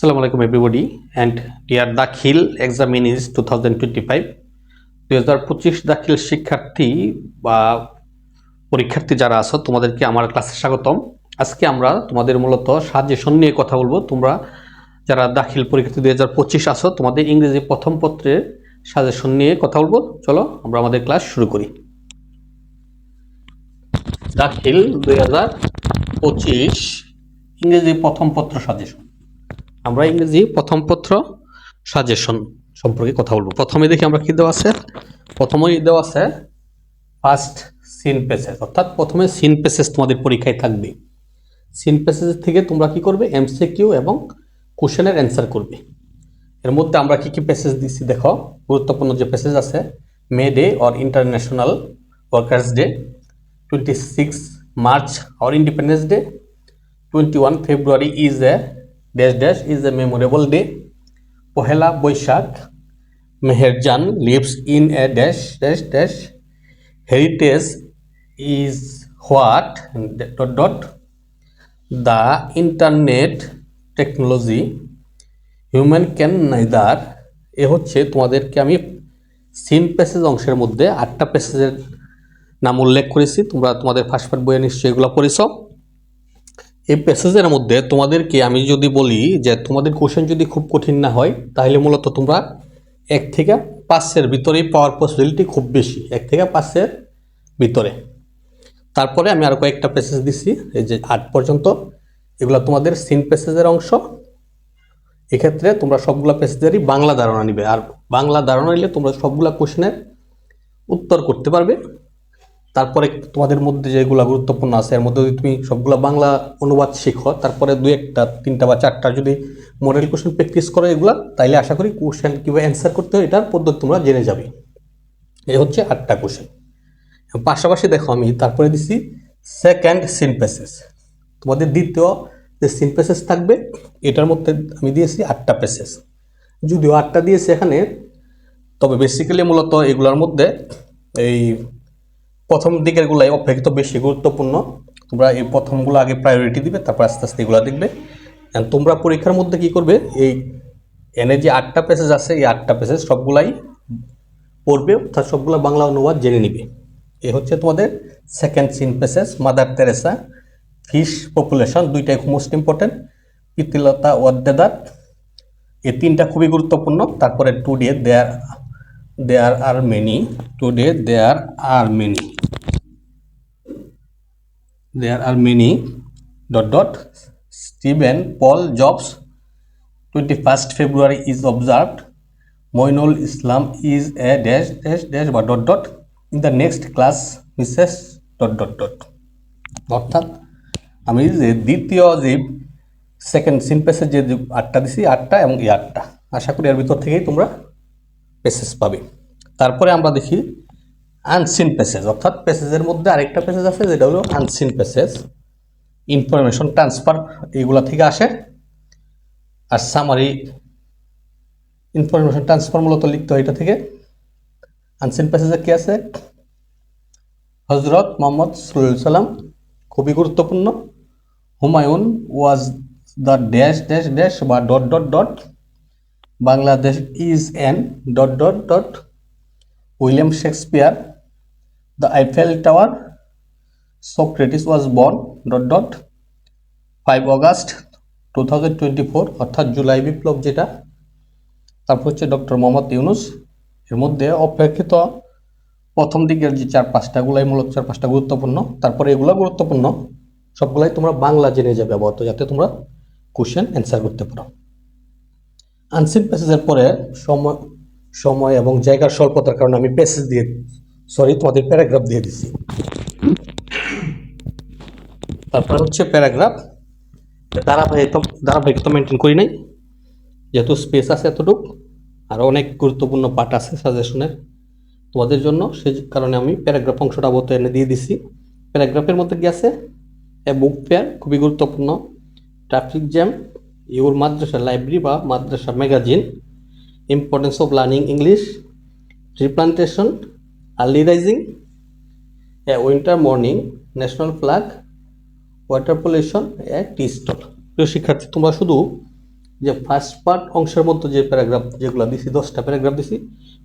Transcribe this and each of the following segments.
Assalamu alaikum everybody, and dear Dakhil, examine is 2025 দুই হাজার পঁচিশ দাখিল শিক্ষার্থী বা পরীক্ষার্থী যারা আছো, তোমাদেরকে আমার ক্লাসে স্বাগতম। আজকে আমরা তোমাদের মূলত সাজেশন নিয়ে কথা বলব। তোমরা যারা দাখিল পরীক্ষার্থী দুই হাজার পঁচিশ আছো, তোমাদের ইংরেজি প্রথম পত্রের সাজেশন নিয়ে কথা বলব। চলো, আমরা আমাদের ক্লাস শুরু করি। দাখিল দুই হাজার পঁচিশ ইংরেজি প্রথম পত্র সাজেশন আমরা ইংরেজি প্রথম পত্র সাজেশন সম্পর্কে কথা বলব। প্রথমে দেখি আমরা কি দেওয়া আছে। প্রথমেই দেওয়া আছে ফার্স্ট সিন পেসেজ অর্থাৎ প্রথমে সিন পেসেজ তোমাদের পরীক্ষায় থাকবে। সিন পেসেজ থেকে তোমরা কি করবে? এমসিকিউ এবং কোশ্চেনের অ্যান্সার করবে। এর মধ্যে আমরা কি কি প্যাসেজ দিচ্ছি দেখো, গুরুত্বপূর্ণ যে প্যাসেজ আছে May day or international workers day twenty six March or independence day twenty one February is a dash dash is a memorable day Pohela Boishakh Meherjaan lives in a dash dash dash heritage is what dot dot the internet technology human can neither a হচ্ছে তোমাদেরকে আমি seen passage অংশের মধ্যে আটটা প্যাসেজের নাম উল্লেখ করেছি। তোমরা তোমাদের ফার্স্ট পার্ট বইয়ে নিশ্চয়ই এগুলো পড়েছ। এই প্যাসেজের মধ্যে তোমাদেরকে আমি যদি বলি যে তোমাদের কোশ্চেন যদি খুব কঠিন না হয়, তাহলে মূলত তোমরা এক থেকে পাঁচের ভিতরেই পাওয়ার পসিবিলিটি খুব বেশি, এক থেকে পাঁচের ভিতরে। তারপরে আমি আরও কয়েকটা প্যাসেজ দিচ্ছি এই যে আট পর্যন্ত। এগুলো তোমাদের সিন প্যাসেজের অংশ। এক্ষেত্রে তোমরা সবগুলো প্যাসেজেরই বাংলা ধারণা নিবে। আর বাংলা ধারণা নিলে তোমরা সবগুলো কোশ্চেনের উত্তর করতে পারবে। তারপরে তোমাদের মধ্যে যেগুলো গুরুত্বপূর্ণ আছে, এর মধ্যে যদি তুমি সবগুলো বাংলা অনুবাদ শিখো, তারপরে দু একটা, তিনটা বা চারটা যদি মডেল কোশ্চেন প্র্যাকটিস করো এগুলো, তাইলে আশা করি কোশ্চেন কীভাবে অ্যান্সার করতে হয় এটার পদ্ধতি তোমরা জেনে যাবে। এই হচ্ছে আটটা কোশ্চেন পাশাপাশি দেখো আমি তারপরে দিছি সেকেন্ড সিন প্যাসেজ তোমাদের দ্বিতীয় যে সিন প্যাসেজ থাকবে, এটার মধ্যে আমি দিয়েছি আটটা প্যাসেজ যদিও আটটা দিয়েছি এখানে, তবে বেসিক্যালি মূলত এগুলোর মধ্যে এই প্রথম দিকেরগুলাই অপেক্ষিত বেশি গুরুত্বপূর্ণ। তোমরা এই প্রথমগুলো আগে প্রায়োরিটি দিবে, তারপর আস্তে আস্তে এগুলো দেখবে। তোমরা পরীক্ষার মধ্যে কি করবে? এই এনে যে আটটা প্যাসেজ আছে, এই আটটা প্যাসেজ সবগুলাই পড়বে, অর্থাৎ সবগুলো বাংলা অনুবাদ জেনে নিবে। এ হচ্ছে তোমাদের second seen passage Mother Teresa fish population দুইটাই মোস্ট ইম্পর্টেন্ট পিতিলতা ওয়াদ্দেদার এই তিনটা খুবই গুরুত্বপূর্ণ। তারপরে today there there are many today there are many there are many dot dot Steven Paul Jobs twenty first February is observed Moinul Islam is a dash dash dash বা dot dot in the next class Mrs dot dot dot অর্থাৎ আমি যে দ্বিতীয় যে second scene passage যে যে আটটা দিছি, আটটা এবং এই আটটা। আশা করি এর ভিতর থেকেই তোমরা পেসেজ পাবে। তারপরে আমরা দেখি আনসিন প্যাসেজ অর্থাৎ প্যাসেজের মধ্যে আরেকটা প্যাসেজ আছে, যেটা হলো আনসিন প্যাসেজ ইনফরমেশন ট্রান্সফার এইগুলা থেকে আসে। আর সামারি ইনফরমেশন ট্রান্সফার মূলত লিখতে হয় এটা থেকে। আনসিন প্যাসেজে কি আছে? হজরত মোহাম্মদ সাল্লাম খুবই গুরুত্বপূর্ণ। Humayun was the dash dash dash বা dot dot dot Bangladesh is an dot dot dot William Shakespeare the Eiffel tower Socrates was born dot dot five August two thousand twenty four অর্থাৎ জুলাই বিপ্লব যেটা, তারপর হচ্ছে doctor Mohammad Yunus, এর মধ্যে অপেক্ষিত প্রথম দিকের যে চার পাঁচটাগুলাই মূলত চার পাঁচটা গুরুত্বপূর্ণ, তারপরে এগুলো গুরুত্বপূর্ণ, সবগুলাই তোমরা বাংলা জেনে যাবে আপাতত, যাতে তোমরা কোশ্চেন অ্যান্সার করতে পারো। আনসিন প্যাসেজের পরে সময় সময় এবং জায়গার স্বল্পতার কারণে আমি প্যাসেজ দিয়ে সরি তোমাদের প্যারাগ্রাফ দিয়ে দিচ্ছি তারপর হচ্ছে প্যারাগ্রাফ ধারাবাহিকতা ধারাবাহিকতা মেনটেন করি নাই। যেহেতু স্পেস আছে এতটুকু আরও অনেক গুরুত্বপূর্ণ পার্ট আছে সাজেশনের তোমাদের জন্য সেই কারণে আমি প্যারাগ্রাফ অংশটা আবত এনে দিয়ে দিছি। প্যারাগ্রাফের মধ্যে কি আছে? এ বুক ফেয়ার খুবই গুরুত্বপূর্ণ। ট্রাফিক জ্যাম ইউর মাদ্রাসা লাইব্রেরি বা মাদ্রাসা magazine importance of learning English replantation early rising a winter morning national flag water pollution a tea stall প্রিয় শিক্ষার্থী, তোমরা শুধু যে ফার্স্ট পার্ট অংশের মধ্যে যে প্যারাগ্রাফ যেগুলো দিছি, দশটা প্যারাগ্রাফ দিছি,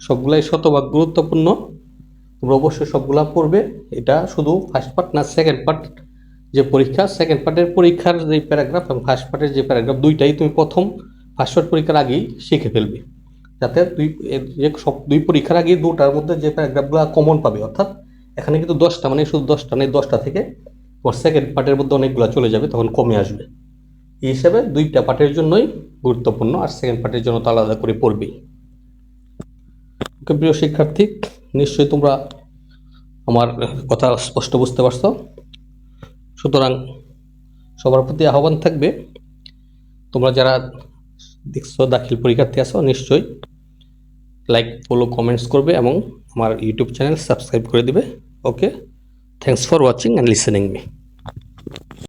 সবগুলাই শতভাগ গুরুত্বপূর্ণ। তোমরা অবশ্যই সবগুলা পড়বে। এটা শুধু ফার্স্ট পার্ট না সেকেন্ড পার্ট যে পরীক্ষা সেকেন্ড পার্টের পরীক্ষার যে প্যারাগ্রাফ এবং ফার্স্ট পার্টের যে প্যারাগ্রাফ দুইটাই তুমি প্রথম ফার্স্ট পার্ট পরীক্ষার আগেই শিখে ফেলবে। যাতে দুই যে সব দুই পরীক্ষার আগে দুটার মধ্যে যে প্যারাগ্রাফগুলো কমন পাবে, অর্থাৎ এখানে কিন্তু দশটা মানে শুধু দশটা নেই দশটা থেকে তোমার সেকেন্ড পার্টের মধ্যে অনেকগুলো চলে যাবে, তখন কমে আসবে। এই হিসাবে দুইটা পার্টের জন্যই গুরুত্বপূর্ণ, আর সেকেন্ড পার্টের জন্য তো আলাদা করে পড়বেই। প্রিয় শিক্ষার্থী, নিশ্চয়ই তোমরা আমার কথা স্পষ্ট বুঝতে পারছ। সুতরাং সবার প্রতি আহ্বান থাকবে, তোমরা যারা দেখছ দাখিল পরীক্ষার্থী আছো, নিশ্চয়ই লাইক ফলো কমেন্টস করবে এবং আমার ইউটিউব চ্যানেল সাবস্ক্রাইব করে দিবে। Okay thanks for watching and listening me